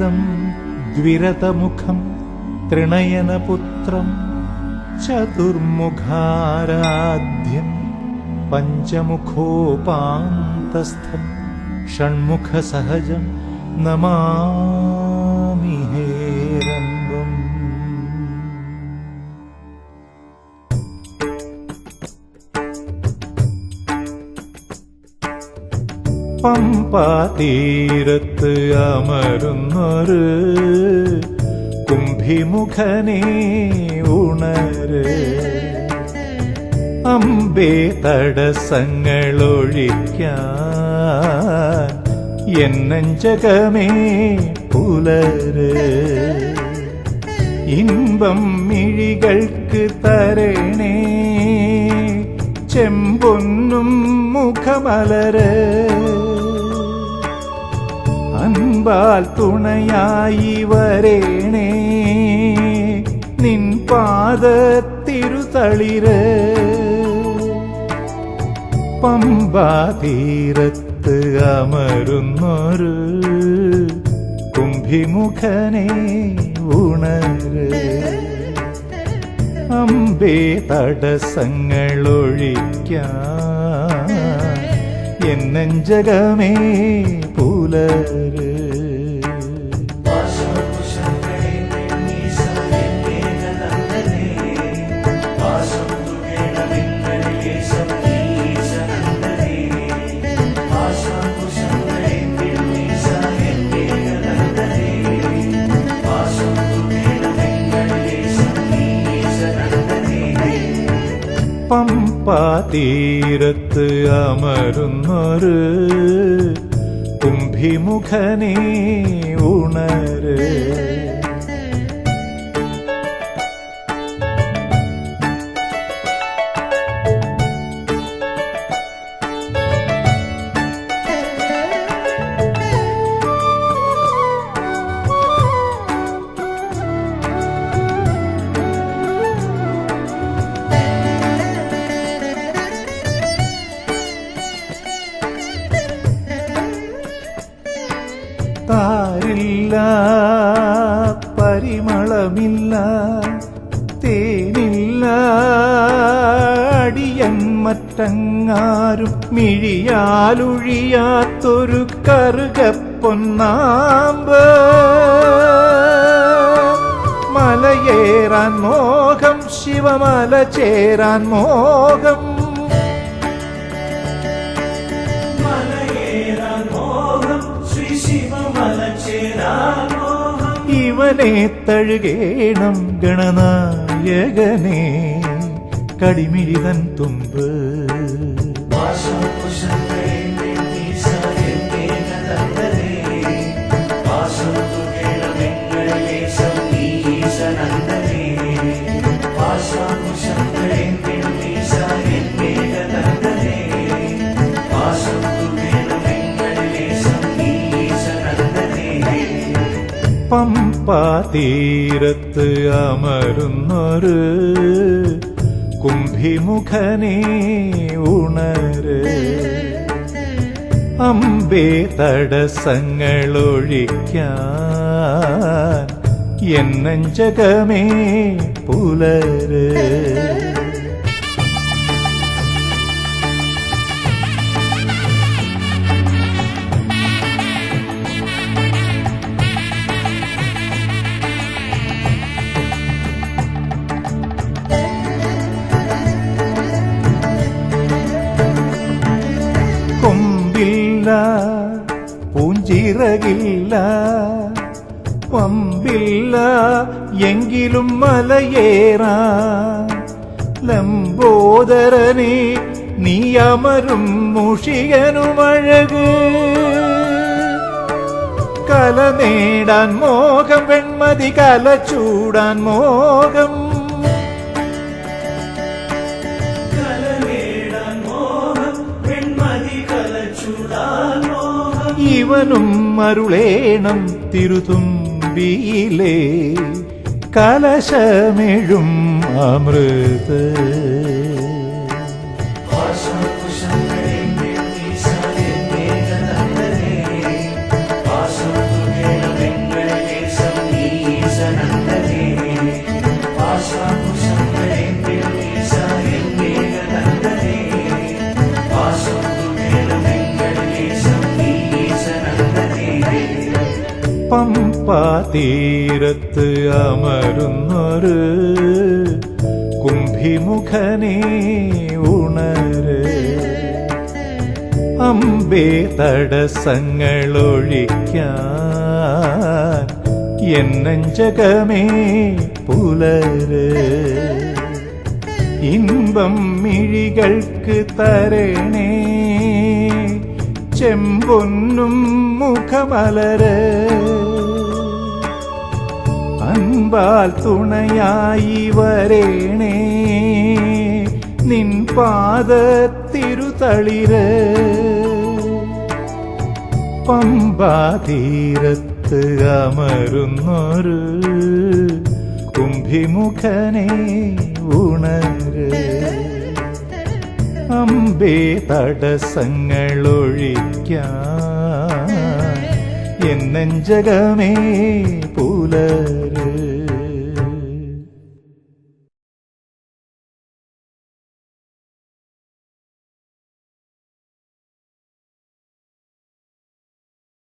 दं द्विरतमुखं त्रिणयनपुत्रं चतुर्मुखाराध्यं पञ्चमुखोपान्तस्थं षण्मुखसहजं नमामि हे। പമ്പാതീരത്ത് അമരുന്നൊരു കുംഭിമുഖനെ ഉണര്. അമ്പേ തടസ്സങ്ങളൊഴിക്കാൻ എന്നഞ്ചകമേ പുലര്. ഇമ്പം മിഴികൾക്ക് തരണേ ചെമ്പൊന്നും മുഖമലര്. അൻപാൽ തുണയായി വരേണേ. നിൻ പാദത്തിരുതളിര് പമ്പാതീരത്ത് അമരുന്നൊരു കുംഭിമുഖനെ ഉണര്. അമ്പേ തടസ്സങ്ങളൊഴിക്കാൻ ജഗമേ പുലര്. പമ്പാതീരത്ത് അമരുന്നൊരു കുംഭിമുഖനേ ഉണര്. താരില്ല പരിമളമില്ല തേനില്ല. അടിയൻ മറ്റങ്ങാരും മിഴിയാലൊഴിയാത്തൊരു കറുകപ്പൊന്നാമ്പ്. മലയേറാൻ മോഹം ശിവമല ചേരാൻ മോഹം. தேவனே தழுகேனம் கணநாயகனே. கடிமிழிதன் தும்பு പമ്പാതീരത്ത് അമരുന്നൊരു കുംഭിമുഖനെ ഉണര്. അമ്പേ തടസ്സങ്ങളൊഴിക്കാൻ എന്നഞ്ചകമേ പുലര്. പൂഞ്ചിറകില്ല പമ്പില്ല എങ്കിലും മലയേറാ. ലംബോദരനെ നീ അമരും മുഷിയനുമഴക് കല നേടാൻ മോഹം വെൺമതി കല ചൂടാൻ മോഹം ജീവനും മരുളേണം തിരുതുമ്പിയിലേ കലശമിഴും അമൃത് നന്ദനേ പമ്പാ തീരത്ത് അമരുന്നൊരു കുംഭിമുഖനെ ഉണര്. അമ്പേ തടസ്സങ്ങളൊഴിക്കാൻ എന്നഞ്ചകമേ പുലര്. ഇമ്പം മിഴികൾക്ക് തരണേ ചെമ്പൊന്നും മുഖമലര്. അൻപാൽ തുണയായി വരേണേ നിൻ പാദത്തിരുതളിര്. പമ്പാതീരത്ത് അമരുന്നൊരു കുംഭിമുഖനെ ഉണര്. അമ്പേ തടസ്സങ്ങളൊഴിക്കാൻ. എന്നെഞ്ചകമേ പുലര്